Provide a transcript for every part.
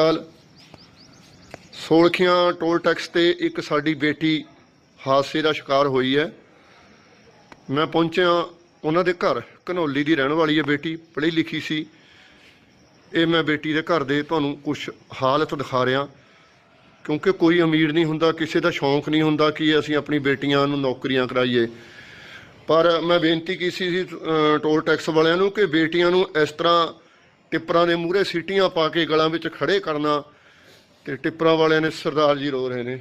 ਅਕਾਲ। Solkhian toll tax ਤੇ ਇੱਕ ਸਾਡੀ ਬੇਟੀ ਹਾਦਸੇ ਦਾ ਸ਼ਿਕਾਰ ਹੋਈ ਹੈ। ਮੈਂ ਪਹੁੰਚਿਆ ਉਹਨਾਂ ਦੇ ਘਰ। ਘਨੌਲੀ ਦੀ ਰਹਿਣ ਵਾਲੀ ਹੈ ਬੇਟੀ, ਪੜ੍ਹੀ ਲਿਖੀ ਸੀ। ਇਹ ਮੈਂ ਬੇਟੀ ਦੇ ਘਰ ਦੇ ਤੁਹਾਨੂੰ ਕੁਝ ਹਾਲਤ ਦਿਖਾ ਰਿਹਾ। ਕਿਉਂਕਿ ਕੋਈ ਅਮੀਰ ਨਹੀਂ ਹੁੰਦਾ, ਕਿਸੇ ਦਾ ਸ਼ੌਂਕ ਨਹੀਂ ਹੁੰਦਾ ਕਿ ਅਸੀਂ ਆਪਣੀ ਬੇਟੀਆਂ ਨੂੰ ਨੌਕਰੀਆਂ ਕਰਾਈਏ। ਪਰ ਮੈਂ ਬੇਨਤੀ ਕੀਤੀ ਸੀ ਟੋਲ ਟੈਕਸ ਵਾਲਿਆਂ ਨੂੰ ਕਿ ਬੇਟੀਆਂ ਨੂੰ ਇਸ ਤਰ੍ਹਾਂ ਟਿੱਪਰਾਂ ਦੇ ਮੂਹਰੇ ਸੀਟੀਆਂ ਪਾ ਕੇ ਗਲਾਂ ਵਿੱਚ ਖੜੇ ਕਰਨਾ ਤੇ ਟਿੱਪਰਾਂ ਵਾਲਿਆਂ ਨੇ ਸਰਦਾਰ ਜੀ ਰੋ ਰਹੇ ਨੇ।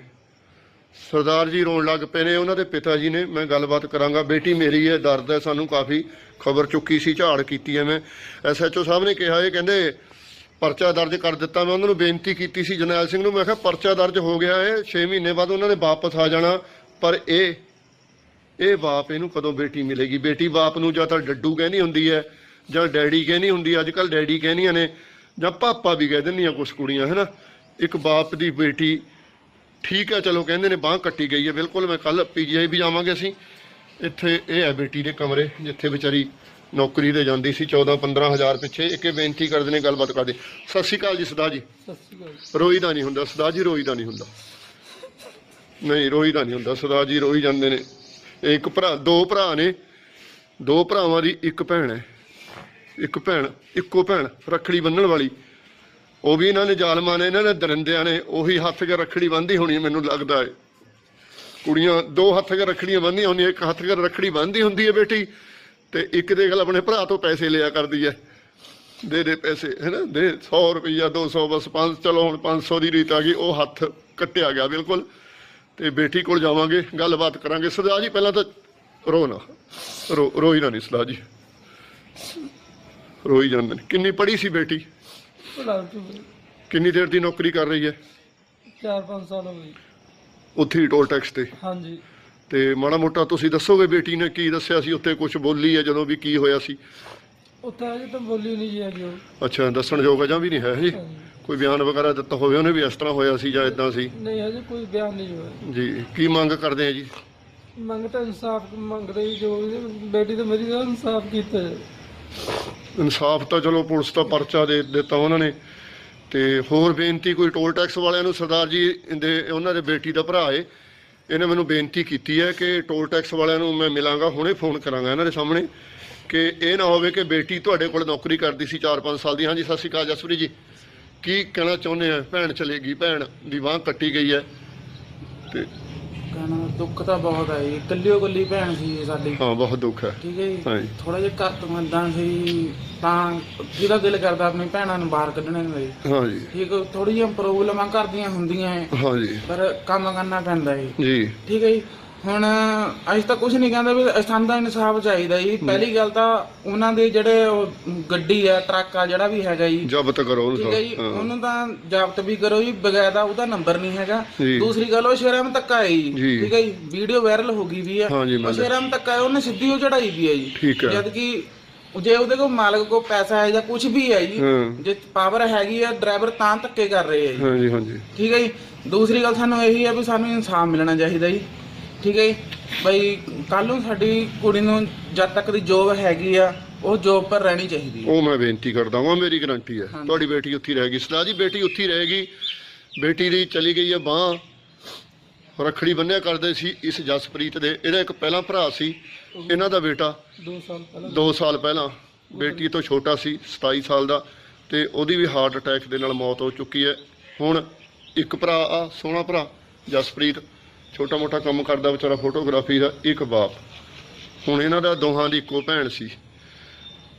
ਸਰਦਾਰ ਜੀ ਰੋਣ ਲੱਗ ਪਏ ਨੇ। ਉਹਨਾਂ ਦੇ ਪਿਤਾ ਜੀ ਨੇ ਮੈਂ ਗੱਲਬਾਤ ਕਰਾਂਗਾ। ਬੇਟੀ ਮੇਰੀ ਹੈ, ਦਰਦ ਹੈ, ਸਾਨੂੰ ਕਾਫੀ ਖਬਰ ਚੁੱਕੀ ਸੀ, ਝਾੜ ਕੀਤੀ ਹੈ ਮੈਂ। ਐਸਐਚਓ ਸਾਹਿਬ ਨੇ ਕਿਹਾ, ਇਹ ਕਹਿੰਦੇ, ਪਰਚਾ ਦਰਜ ਕਰ ਦਿੱਤਾ। ਮੈਂ ਉਹਨਾਂ ਨੂੰ ਬੇਨਤੀ ਕੀਤੀ ਸੀ, ਜਰਨੈਲ ਸਿੰਘ ਨੂੰ। ਮੈਂ ਕਿਹਾ, ਪਰਚਾ ਦਰਜ ਹੋ ਗਿਆ ਹੈ 6 ਮਹੀਨੇ ਬਾਅਦ ਉਹਨਾਂ ਨੇ ਵਾਪਸ ਆ ਜਾਣਾ। ਪਰ ਇਹ ਇਹ ਬਾਪ ਇਹਨੂੰ ਕਦੋਂ ਬੇਟੀ ਮਿਲੇਗੀ? ਬੇਟੀ ਬਾਪ ਨੂੰ ਜਾਂ ਤਾਂ ਡੱਡੂ ਕਹਿੰਦੀ ਹੁੰਦੀ ਹੈ ਜਾਂ ਡੈਡੀ ਕਹਿੰਦੀ ਹੁੰਦੀ ਅੱਜ ਕੱਲ ਡੈਡੀ ਕਹਿੰਦੀਆਂ ਨੇ ਜਾਂ ਪਾਪਾ ਵੀ ਕਹਿ ਦਿੰਦੀਆਂ ਕੁਝ ਕੁੜੀਆਂ ਹੈਨਾ? ਇੱਕ ਬਾਪ ਦੀ ਬੇਟੀ ਠੀਕ ਹੈ ਚਲੋ ਕਹਿੰਦੇ ਨੇ ਬਾਹ ਕੱਟੀ ਗਈ ਹੈ ਬਿਲਕੁਲ ਮੈਂ ਕੱਲ ਪੀਜੀਆਈ ਵੀ ਜਾਵਾਂਗੇ ਅਸੀਂ। ਇੱਥੇ ਇਹ ਹੈ ਬੇਟੀ ਦੇ ਕਮਰੇ ਜਿੱਥੇ ਵਿਚਾਰੀ ਨੌਕਰੀ ਤੇ ਜਾਂਦੀ ਸੀ 14 15000 ਪਿੱਛੇ ਇੱਕ ਇਹ ਬੇਨਤੀ ਕਰਦੇ ਨੇ ਗੱਲਬਾਤ ਕਰਦੇ। ਸਤਿ ਸ਼੍ਰੀ ਅਕਾਲ ਜੀ ਸਦਾ ਜੀ। ਸਤਿ ਸ਼੍ਰੀ ਅਕਾਲ ਰੋਈ ਦਾ ਨਹੀਂ ਹੁੰਦਾ ਸਦਾ ਜੀ ਰੋਈ ਦਾ ਨਹੀਂ ਹੁੰਦਾ। ਨਹੀਂ ਰੋਈ ਦਾ ਨਹੀਂ ਹੁੰਦਾ ਸਦਾ ਜੀ ਰੋਈ ਜਾਂਦੇ ਨੇ। ਇੱਕ ਭਰਾ ਦੋ ਭਰਾ ਨੇ ਦੋ ਭਰਾਵਾਂ ਦੀ ਇੱਕ ਭੈਣ ਹੈ। ਇੱਕ ਭੈਣ, ਇੱਕੋ ਭੈਣ ਰੱਖੜੀ ਬੰਨਣ ਵਾਲੀ। ਉਹ ਵੀ ਇਹਨਾਂ ਨੇ ਜ਼ਾਲਮਾਂ ਨੇ, ਇਹਨਾਂ ਨੇ ਦਰਿੰਦਿਆਂ ਨੇ, ਉਹੀ ਹੱਥ 'ਚ ਰੱਖੜੀ ਬੰਨ੍ਹਦੀ ਹੋਣੀ ਮੈਨੂੰ ਲੱਗਦਾ ਹੈ। ਕੁੜੀਆਂ ਦੋ ਹੱਥ 'ਚ ਰੱਖੜੀਆਂ ਬੰਨ੍ਹਦੀਆਂ ਹੁੰਦੀਆਂ ਇੱਕ ਹੱਥ 'ਚ ਰੱਖੜੀ ਬੰਨ੍ਹਦੀ ਹੁੰਦੀ ਹੈ ਬੇਟੀ ਤੇ ਇੱਕ ਦੇ ਗੱਲ ਆਪਣੇ ਭਰਾ ਤੋਂ ਪੈਸੇ ਲਿਆ ਕਰਦੀ ਹੈ। ਦੇ ਦੇ ਪੈਸੇ ਹੈਨਾ ਦੇ 100 ਰੁਪਈਆ 200 ਬਸ 5 ਚਲੋ ਹੁਣ 500 ਦੀ ਰੀਤ ਆ ਗਈ, ਉਹ ਹੱਥ ਕੱਟਿਆ ਗਿਆ ਬਿਲਕੁਲ। ਤੇ ਬੇਟੀ ਕੋਲ ਜਾਵਾਂਗੇ, ਗੱਲਬਾਤ ਕਰਾਂਗੇ। ਸਰਦਾਰ ਜੀ, ਪਹਿਲਾਂ ਤਾਂ ਰੋ ਨਾ, ਰੋ, ਰੋਈ ਨਾ ਨਹੀਂ ਸਰਦਾਰ ਜੀ। ਰੋਈ ਜਾਂਦੇ ਨੇ। ਕਿੰਨੀ ਪੜ੍ਹੀ ਸੀ ਬੇਟੀ? ਪੜਾਉ ਤੋਂ। ਕਿੰਨੀ ਦੇਰ ਦੀ ਨੌਕਰੀ ਕਰ ਰਹੀ ਹੈ? 4-5 ਸਾਲ ਹੋ ਗਏ। ਉੱਥੇ ਟੋਲ ਟੈਕਸ ਤੇ। ਹਾਂਜੀ। ਤੇ ਮਾੜਾ ਮੋਟਾ ਤੁਸੀਂ ਦੱਸੋਗੇ ਬੇਟੀ ਨੇ ਕੀ ਦੱਸਿਆ ਸੀ? ਉੱਥੇ ਕੁਝ ਬੋਲੀ ਹੈ ਜਦੋਂ ਵੀ ਕੀ ਹੋਇਆ ਸੀ? ਉੱਥੇ ਅਜੇ ਤਾਂ ਬੋਲੀ ਨਹੀਂ ਜੀ ਹੈਗੀ ਉਹ। ਅੱਛਾ ਦੱਸਣ ਯੋਗ ਹੈ ਜਾਂ ਵੀ ਨਹੀਂ ਹੈ ਜੀ। ਕੋਈ ਬਿਆਨ ਵਗੈਰਾ ਦਿੱਤਾ ਹੋਵੇ ਉਹਨੇ ਵੀ ਇਸ ਤਰ੍ਹਾਂ ਹੋਇਆ ਸੀ ਜਾਂ ਇਦਾਂ ਸੀ? ਨਹੀਂ ਹਜੇ ਕੋਈ ਬਿਆਨ ਨਹੀਂ ਹੋਇਆ। ਜੀ ਕੀ ਮੰਗ ਕਰਦੇ ਆ ਜੀ? ਮੰਗ ਤਾਂ ਇਨਸਾਫ ਮੰਗਦੇ ਜੀ ਜੋ ਵੀ ਬੇਟੀ ਤੇ ਮੇਰੀ ਦਾ ਇਨਸਾਫ ਕੀਤਾ ਜਾਏ। ਇਨਸਾਫ ਤਾਂ ਚਲੋ ਪੁਲਿਸ ਦਾ ਪਰਚਾ ਦੇ ਦਿੱਤਾ ਉਹਨਾਂ ਨੇ। ਤੇ ਹੋਰ ਬੇਨਤੀ ਕੋਈ ਟੋਲ ਟੈਕਸ ਵਾਲਿਆਂ ਨੂੰ, ਸਰਦਾਰ ਜੀ ਦੇ ਉਹਨਾਂ ਦੇ ਬੇਟੀ ਦਾ ਭਰਾ ਏ, ਇਹਨੇ ਮੈਨੂੰ ਬੇਨਤੀ ਕੀਤੀ ਹੈ ਕਿ ਟੋਲ ਟੈਕਸ ਵਾਲਿਆਂ ਨੂੰ ਮੈਂ ਮਿਲਾਂਗਾ, ਹੁਣੇ ਫੋਨ ਕਰਾਂਗਾ ਇਹਨਾਂ ਦੇ ਸਾਹਮਣੇ ਕਿ ਇਹ ਨਾ ਹੋਵੇ ਕਿ ਬੇਟੀ ਤੁਹਾਡੇ ਕੋਲ ਨੌਕਰੀ ਕਰਦੀ ਸੀ 4-5 ਸਾਲ ਦੀ। ਹਾਂਜੀ, ਸਤਿ ਸ਼੍ਰੀ ਅਕਾਲ ਜਸਵਰੀ ਜੀ। ਕੀ ਕਹਿਣਾ ਚਾਹੁੰਦੇ ਆ? ਭੈਣ ਚਲੇਗੀ, ਭੈਣ ਦੀ ਬਾਂਹ ਕੱਟੀ ਗਈ ਹੈ। ਤੇ ਕਹਿਣਾ ਦੁੱਖ ਤਾਂ ਬਹੁਤ ਹੈ ਜੀ। ਇਕੱਲਿਓ ਇਕੱਲੀ ਭੈਣ ਸੀ ਜੀ ਸਾਡੀ। ਹਾਂ ਬਹੁਤ ਦੁੱਖ ਹੈ। ਠੀਕ ਹੈ ਜੀ। ਥੋੜਾ ਜਿਹਾ ਘਰ ਤੋਂ ਏਦਾਂ ਸੀ ਤਾਂ ਜਿਹਦਾ ਦਿਲ ਕਰਦਾ ਆਪਣੀ ਭੈਣਾਂ ਨੂੰ ਬਾਹਰ ਕੱਢਣੇ ਨੂੰ ਜੀ। ਹਾਂਜੀ ਠੀਕ ਥੋੜੀ ਜਿਹੀਆਂ ਪ੍ਰੋਬਲਮਾਂ ਘਰ ਦੀਆਂ ਹੁੰਦੀਆਂ ਹੈ। ਹਾਂਜੀ ਪਰ ਕੰਮ ਕਰਨਾ ਪੈਂਦਾ ਜੀ ਜੀ। ਠੀਕ ਹੈ ਜੀ। ਹੁਣ ਅਸੀਂ ਤਾਂ ਕੁਝ ਨਹੀਂ ਕਹਿੰਦੇ ਵੀ ਸਾਨੂੰ ਤਾਂ ਇਨਸਾਫ ਚਾਹੀਦਾ ਜੀ। ਪਹਿਲੀ ਗੱਲ ਤਾਂ ਉਹਨਾਂ ਦੇ ਜਿਹੜੇ ਉਹ ਗੱਡੀ ਆ ਟਰੱਕ ਆ ਜਿਹੜਾ ਵੀ ਹੈਗਾ ਜੀ। ਜ਼ਬਤ ਕਰੋ ਉਹਨੂੰ ਠੀਕ ਹੈ ਜੀ ਹਾਂ। ਉਹਨੂੰ ਤਾਂ ਜ਼ਬਤ ਵੀ ਕਰੋ ਜੀ ਬਗੈਦਾ ਉਹਦਾ ਨੰਬਰ ਨਹੀਂ ਹੈਗਾ। ਜੀ। ਦੂਸਰੀ ਗੱਲ ਉਹ ਸ਼ਰਮ ਧੱਕਾ ਹੈ ਜੀ। ਜੀ। ਠੀਕ ਹੈ ਜੀ ਵੀਡੀਓ ਵਾਇਰਲ ਹੋ ਗਈ ਵੀ ਆ। ਹਾਂ ਜੀ, ਮੈਂ ਉਹ ਸ਼ਰਮ ਧੱਕਾ ਹੈ ਉਹਨੇ ਸਿੱਧੀ ਉਹ ਚੜਾਈ ਵੀ ਹੈ ਜੀ। ਠੀਕ ਹੈ। ਜਦ ਕਿ ਜੇ ਉਹਦੇ ਕੋਲ ਮਾਲਕ ਕੋਲ ਪੈਸਾ ਹੈ ਜਾਂ ਕੁਝ ਵੀ ਹੈ ਜੀ ਹਾਂ। ਜੇ ਪਾਵਰ ਹੈਗੀ ਆ ਡਰਾਈਵਰ ਤਾਂ ਧੱਕੇ ਕਰ ਰਹੇ ਆ ਜੀ। ਹਾਂਜੀ ਹਾਂਜੀ ਠੀਕ ਹੈ ਜੀ ਦੂਸਰੀ ਗੱਲ ਸਾਨੂੰ ਇਹੀ ਹੈ ਵੀ ਸਾਨੂੰ ਇਨਸਾਫ ਮਿਲਣਾ ਚਾਹੀਦਾ ਜੀ। ਠੀਕ ਹੈ ਜੀ? ਬਈ ਕੱਲ ਨੂੰ ਸਾਡੀ ਕੁੜੀ ਨੂੰ ਜਦ ਤੱਕ ਦੀ ਜੋਬ ਹੈਗੀ ਆ ਉਹ ਜੋਬ ਪਰ ਰਹਿਣੀ ਚਾਹੀਦੀ ਹੈ। ਉਹ ਮੈਂ ਬੇਨਤੀ ਕਰਦਾ ਹਾਂ ਮੇਰੀ ਗਰੰਟੀ ਹੈ। ਹਾਂਜੀ। ਤੁਹਾਡੀ ਬੇਟੀ ਉੱਥੇ ਹੀ ਰਹੇਗੀ ਸਰਦਾਰ ਜੀ ਬੇਟੀ ਉੱਥੇ ਹੀ ਰਹੇਗੀ ਬੇਟੀ ਦੀ ਚਲੀ ਗਈ ਹੈ ਬਾਹ। ਰੱਖੜੀ ਬੰਨਿਆ ਕਰਦੇ ਸੀ ਇਸ ਜਸਪ੍ਰੀਤ ਦੇ। ਇਹਦਾ ਇੱਕ ਪਹਿਲਾ ਭਰਾ ਸੀ। ਇਹਨਾਂ ਦਾ ਬੇਟਾ। 2 ਸਾਲ ਪਹਿਲਾਂ। 2 ਸਾਲ ਪਹਿਲਾਂ। ਬੇਟੀ ਤੋਂ ਛੋਟਾ ਸੀ 27 ਸਾਲ ਦਾ। ਤੇ ਉਹਦੀ ਵੀ ਹਾਰਟ ਅਟੈਕ ਦੇ ਨਾਲ ਮੌਤ ਹੋ ਚੁੱਕੀ ਹੈ। ਹੁਣ ਇੱਕ ਭਰਾ ਆ ਸੋਹਣਾ ਭਰਾ ਜਸਪ੍ਰੀਤ। ਛੋਟਾ ਮੋਟਾ ਕੰਮ ਕਰਦਾ ਵਿਚਾਰਾ ਫੋਟੋਗ੍ਰਾਫੀ ਦਾ ਇੱਕ ਬਾਪ। ਹੁਣ ਇਹਨਾਂ ਦਾ ਦੋਹਾਂ ਦੀ ਇੱਕੋ ਭੈਣ ਸੀ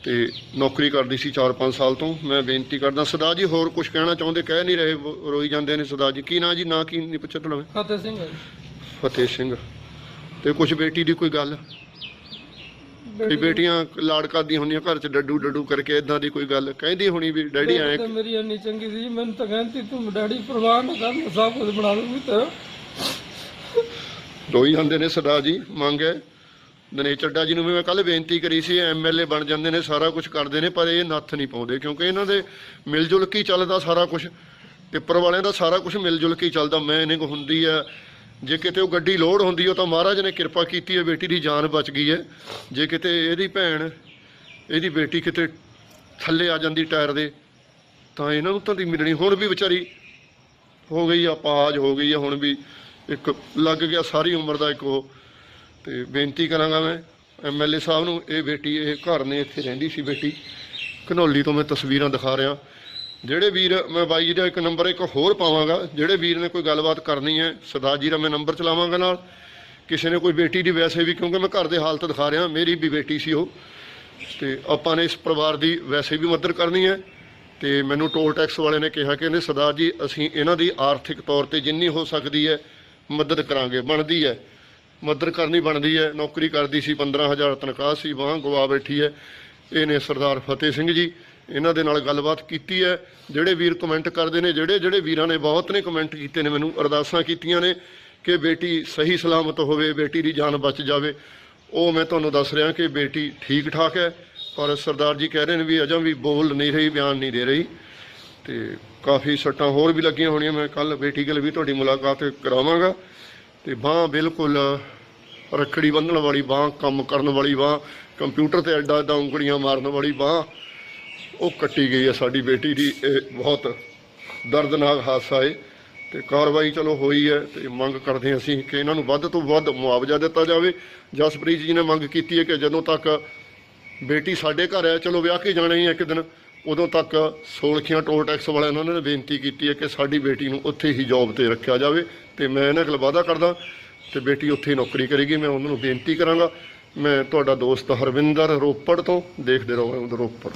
ਤੇ ਨੌਕਰੀ ਕਰਦੀ ਸੀ 4-5 ਸਾਲ ਤੋਂ। ਮੈਂ ਬੇਨਤੀ ਕਰਦਾ ਸਰਦਾਰ ਜੀ ਹੋਰ ਕੁਝ ਕਹਿਣਾ ਚਾਹੁੰਦੇ? ਕਹਿ ਨਹੀਂ ਰਹੇ ਰੋਈ ਜਾਂਦੇ ਨੇ ਸਰਦਾਰ ਜੀ। ਕੀ ਨਾਂ ਜੀ? ਨਾਂ ਕੀ ਨਹੀਂ ਪੁੱਛਿਆ ਤੁਹਾਡਾ ਮੈਂ? ਫਤਿਹ ਸਿੰਘ। ਫਤਿਹ ਸਿੰਘ। ਤੇ ਕੁਝ ਬੇਟੀ ਦੀ ਕੋਈ ਗੱਲ? ਕਈ ਬੇਟੀ ਬੇਟੀਆਂ ਲਾੜ ਕਰਦੀਆਂ ਹੁੰਦੀਆਂ ਘਰ 'ਚ ਡੱਡੂ ਡੱਡੂ ਕਰਕੇ ਇਦਾਂ ਦੀ ਕੋਈ ਗੱਲ ਕਹਿੰਦੀ ਹੋਣੀ ਵੀ ਡੈਡੀ ਤਾਂ ਮੇਰੀ ਇੰਨੀ ਚੰਗੀ ਸੀ ਮੈਨੂੰ ਤਾਂ ਕਹਿੰਦੀ ਤੂੰ ਡੈਡੀ ਪਰਵਾਹ ਨਾ ਕਰ ਸਭ ਕੁਝ ਬਣਾ ਦੂੰਗੀ ਤੇ ਰੋਈ ਜਾਂਦੇ ਨੇ ਸਰਦਾਰ ਜੀ, ਮੰਗ ਹੈ। ਦਿਨੇਸ਼ ਚੱਡਾ ਜੀ ਨੂੰ ਵੀ ਮੈਂ ਕੱਲ ਬੇਨਤੀ ਕਰੀ ਸੀ ਐਮਐਲਏ ਬਣ ਜਾਂਦੇ ਨੇ, ਸਾਰਾ ਕੁਝ ਕਰਦੇ ਨੇ, ਪਰ ਇਹ ਨੱਥ ਨਹੀਂ ਪਾਉਂਦੇ, ਕਿਉਂਕਿ ਇਹਨਾਂ ਦੇ ਮਿਲ ਜੁਲ ਕੇ ਹੀ ਚੱਲਦਾ ਸਾਰਾ ਕੁਝ ਟਿੱਪਰ ਵਾਲਿਆਂ ਦਾ ਸਾਰਾ ਕੁਝ ਮਿਲ ਜੁਲ ਕੇ ਚੱਲਦਾ, ਮੈਂ ਇਹਨੇ ਕੋ ਹੁੰਦੀ ਆ, ਜੇ ਕਿਤੇ ਉਹ ਗੱਡੀ ਲੋਡ ਹੁੰਦੀ ਉਹ ਤਾਂ ਮਹਾਰਾਜ ਨੇ ਕਿਰਪਾ ਕੀਤੀ ਹੈ ਬੇਟੀ ਦੀ ਜਾਨ ਬਚ ਗਈ ਹੈ। ਜੇ ਕਿਤੇ ਇਹਦੀ ਭੈਣ, ਇਹਦੀ ਬੇਟੀ ਕਿਤੇ ਥੱਲੇ ਆ ਜਾਂਦੀ ਟਾਇਰ ਦੇ, ਤਾਂ ਇਹਨਾਂ ਨੂੰ ਤਾਂ ਦੀ ਮਿਲਣੀ, ਹੁਣ ਵੀ ਵਿਚਾਰੀ ਹੋ ਗਈ ਆ, ਪਾਜ ਹੋ ਗਈ ਆ, ਹੁਣ ਵੀ ਇੱਕ ਲੱਗ ਗਿਆ ਸਾਰੀ ਉਮਰ ਦਾ ਇੱਕ ਉਹ। ਤੇ ਬੇਨਤੀ ਕਰਾਂਗਾ ਮੈਂ ਐਮਐਲਏ ਸਾਹਿਬ ਨੂੰ, ਇਹ ਬੇਟੀ, ਇਹ ਘਰ ਨੇ, ਇੱਥੇ ਰਹਿੰਦੀ ਸੀ ਬੇਟੀ। ਘਨੌਲੀ ਤੋਂ ਮੈਂ ਤਸਵੀਰਾਂ ਦਿਖਾ ਰਿਹਾ। ਜਿਹੜੇ ਵੀਰ, ਮੈਂ ਬਾਈ ਜੀ ਦਾ ਇੱਕ ਨੰਬਰ ਇੱਕ ਹੋਰ ਪਾਵਾਂਗਾ। ਜਿਹੜੇ ਵੀਰ ਨੇ ਕੋਈ ਗੱਲਬਾਤ ਕਰਨੀ ਹੈ, ਸਰਦਾਰ ਜੀ ਦਾ ਮੈਂ ਨੰਬਰ ਚਲਾਵਾਂਗਾ ਨਾਲ। ਕਿਸੇ ਨੇ ਕੋਈ ਬੇਟੀ ਦੀ ਵੈਸੇ ਵੀ, ਕਿਉਂਕਿ ਮੈਂ ਘਰ ਦੇ ਹਾਲਤ ਦਿਖਾ ਰਿਹਾ, ਮੇਰੀ ਵੀ ਬੇਟੀ ਸੀ ਉਹ। ਤੇ ਆਪਾਂ ਨੇ ਇਸ ਪਰਿਵਾਰ ਦੀ ਵੈਸੇ ਵੀ ਮਦਦ ਕਰਨੀ ਹੈ। ਤੇ ਮੈਨੂੰ ਟੋਲ ਟੈਕਸ ਵਾਲੇ ਨੇ ਕਿਹਾ ਕਿ ਇਹਨੇ ਸਰਦਾਰ ਜੀ, ਅਸੀਂ ਇਹਨਾਂ ਦੀ ਆਰਥਿਕ ਤੌਰ ਤੇ ਜਿੰਨੀ ਹੋ ਸਕਦੀ ਹੈ ਮਦਦ ਕਰਾਂਗੇ, ਬਣਦੀ ਹੈ। ਮਦਦ ਕਰਨੀ ਬਣਦੀ ਹੈ, ਨੌਕਰੀ ਕਰਦੀ ਸੀ 15000 ਤਨਖਾਹ ਸੀ ਵਾਹ ਗਵਾ ਬੈਠੀ ਹੈ। ਇਹ ਨੇ ਸਰਦਾਰ ਫਤਿਹ ਸਿੰਘ ਜੀ, ਇਹਨਾਂ ਦੇ ਨਾਲ ਗੱਲਬਾਤ ਕੀਤੀ ਹੈ। ਜਿਹੜੇ ਵੀਰ ਕਮੈਂਟ ਕਰਦੇ ਨੇ, ਜਿਹੜੇ ਜਿਹੜੇ ਵੀਰਾਂ ਨੇ, ਬਹੁਤ ਨੇ ਕਮੈਂਟ ਕੀਤੇ ਨੇ, ਮੈਨੂੰ ਅਰਦਾਸਾਂ ਕੀਤੀਆਂ ਨੇ ਕਿ ਬੇਟੀ ਸਹੀ ਸਲਾਮਤ ਹੋਵੇ, ਬੇਟੀ ਦੀ ਜਾਨ ਬਚ ਜਾਵੇ। ਉਹ ਮੈਂ ਤੁਹਾਨੂੰ ਦੱਸ ਰਿਹਾ ਕਿ ਬੇਟੀ ਠੀਕ ਠਾਕ ਹੈ, ਪਰ ਸਰਦਾਰ ਜੀ ਕਹਿ ਰਹੇ ਨੇ ਵੀ ਅਜਾ ਵੀ ਬੋਲ ਨਹੀਂ ਰਹੀ, ਬਿਆਨ ਨਹੀਂ ਦੇ ਰਹੀ। ਤੇ ਕਾਫੀ ਸੱਟਾਂ ਹੋਰ ਵੀ ਲੱਗੀਆਂ ਹੋਣੀਆਂ, ਮੈਂ ਕੱਲ ਬੇਟੀ ਕੋਲ ਵੀ ਤੁਹਾਡੀ ਮੁਲਾਕਾਤ ਕਰਾਵਾਂਗਾ। ਤੇ ਬਾਹ ਬਿਲਕੁਲ ਰੱਖੜੀ ਬੰਨਣ ਵਾਲੀ ਬਾਹ, ਕੰਮ ਕਰਨ ਵਾਲੀ ਬਾਹ, ਕੰਪਿਊਟਰ ਤੇ ਐਡਾ ਐਡਾ ਉਂਗਲੀਆਂ ਮਾਰਨ ਵਾਲੀ ਬਾਹ, ਉਹ ਕੱਟੀ ਗਈ ਹੈ ਸਾਡੀ ਬੇਟੀ ਦੀ, ਇਹ ਬਹੁਤ ਦਰਦਨਾਕ ਹਾਦਸਾ ਹੈ ਤੇ ਕਾਰਵਾਈ ਚਲੋ ਹੋਈ ਹੈ ਤੇ ਮੰਗ ਕਰਦੇ ਅਸੀਂ ਕਿ ਇਹਨਾਂ ਨੂੰ ਵੱਧ ਤੋਂ ਵੱਧ ਮੁਆਵਜ਼ਾ ਦਿੱਤਾ ਜਾਵੇ। ਜਸਪ੍ਰੀਤ ਜੀ ਨੇ ਮੰਗ ਕੀਤੀ ਹੈ ਕਿ ਜਦੋਂ ਤੱਕ ਬੇਟੀ ਸਾਡੇ ਘਰ ਹੈ ਚਲੋ ਵਿਆਹ ਕੇ ਜਾਣਾ ਹੀ ਹੈ ਇੱਕ ਦਿਨ। ਉਦੋਂ ਤੱਕ ਸੋਲਖੀਆਂ ਟੋਲ ਟੈਕਸ ਵਾਲਿਆਂ ਨੂੰ ਉਹਨਾਂ ਨੇ ਬੇਨਤੀ ਕੀਤੀ ਹੈ ਕਿ ਸਾਡੀ ਬੇਟੀ ਨੂੰ ਉੱਥੇ ਹੀ ਜੌਬ ਤੇ ਰੱਖਿਆ ਜਾਵੇ ਤੇ ਮੈਂ ਇਹਨਾਂ ਕੋਲ ਵਾਅਦਾ ਕਰਦਾ ਤੇ ਬੇਟੀ ਉੱਥੇ ਹੀ ਨੌਕਰੀ ਕਰੇਗੀ, ਮੈਂ ਉਹਨਾਂ ਨੂੰ ਬੇਨਤੀ ਕਰਾਂਗਾ। ਮੈਂ ਤੁਹਾਡਾ ਦੋਸਤ ਹਰਵਿੰਦਰ ਰੋਪੜ ਤੋਂ ਦੇਖਦੇ ਰਹੋ, ਰੋਪੜ।